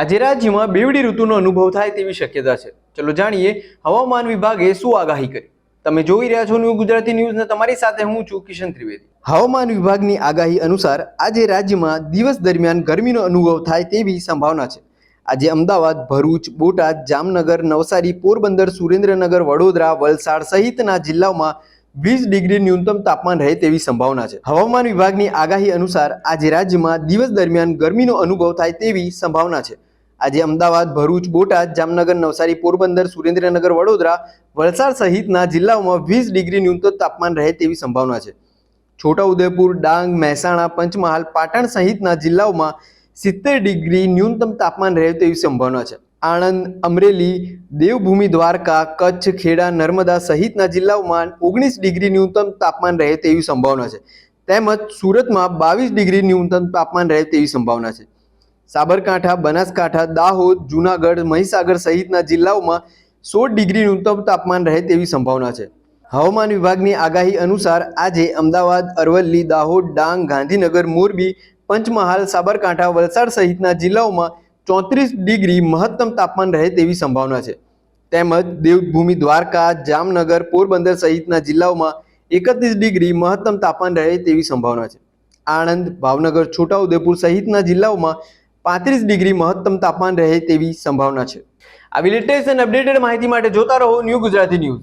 આજે રાજ્યમાં બેવડી ઋતુનો અનુભવ થાય તેવી શક્યતા છે. ચલો જાણીએ હવામાન વિભાગે શું આગાહી કરી. તમે જોઈ રહ્યા છો ન્યૂ ગુજરાતી ન્યૂઝને તમારી સાથે હું છું કિશન ત્રિવેદી. હવામાન વિભાગની આગાહી અનુસાર આજે રાજ્યમાં દિવસ દરમિયાન ગરમીનો અનુભવ થાય તેવી સંભાવના છે. આજે અમદાવાદ, ભરૂચ, બોટાદ, જામનગર, નવસારી, પોરબંદર, સુરેન્દ્રનગર, વડોદરા, વલસાડ સહિતના જિલ્લાઓમાં વીસ ડિગ્રી ન્યૂનતમ તાપમાન રહે તેવી સંભાવના છે. હવામાન વિભાગની આગાહી અનુસાર આજે રાજ્યમાં દિવસ દરમિયાન ગરમીનો અનુભવ થાય તેવી સંભાવના છે. આજે અમદાવાદ, ભરૂચ, બોટાદ, જામનગર, નવસારી, પોરબંદર, સુરેન્દ્રનગર, વડોદરા, વલસાડ સહિતના જિલ્લાઓમાં વીસ ડિગ્રી ન્યૂનતમ તાપમાન રહે તેવી સંભાવના છે. છોટાઉદેપુર, ડાંગ, મહેસાણા, પંચમહાલ, પાટણ સહિતના જિલ્લાઓમાં સિત્તેર ડિગ્રી ન્યૂનતમ તાપમાન રહે તેવી સંભાવના છે. આણંદ, અમરેલી, દેવભૂમિ, દ્વારકા, કચ્છ, ખેડા, નર્મદા સહિતના જિલ્લાઓમાં ઓગણીસ ડિગ્રી ન્યૂનતમ તાપમાન રહે તેવી સંભાવના છે. તેમજ સુરતમાં બાવીસ ડિગ્રી ન્યૂનતમ તાપમાન રહે તેવી સંભાવના છે. સાબરકાંઠા, બનાસકાંઠા, દાહોદ, જૂનાગઢ, મહીસાગર સહિતના જિલ્લાઓમાં સોળ ડિગ્રી ન્યૂનતમ તાપમાન રહે તેવી સંભાવના છે. હવામાન વિભાગની આગાહી અનુસાર આજે અમદાવાદ, અરવલ્લી, દાહોદ, ડાંગ, ગાંધીનગર, મોરબી, પંચમહાલ, સાબરકાંઠા, વલસાડ સહિતના જિલ્લાઓમાં ચોત્રીસ ડિગ્રી મહત્તમ તાપમાન રહે તેવી સંભાવના છે. તેમજ દેવભૂમિ, દ્વારકા, જામનગર, પોરબંદર સહિતના જિલ્લાઓમાં એકત્રીસ ડિગ્રી મહત્તમ તાપમાન રહે તેવી સંભાવના છે. આણંદ, ભાવનગર, છોટાઉદેપુર સહિતના જિલ્લાઓમાં પાંત્રીસ ડિગ્રી મહત્તમ તાપમાન રહે તેવી સંભાવના છે. આવી લેટેસ્ટ અને અપડેટેડ માહિતી માટે જોતા રહો ન્યૂ ગુજરાતી ન્યૂઝ.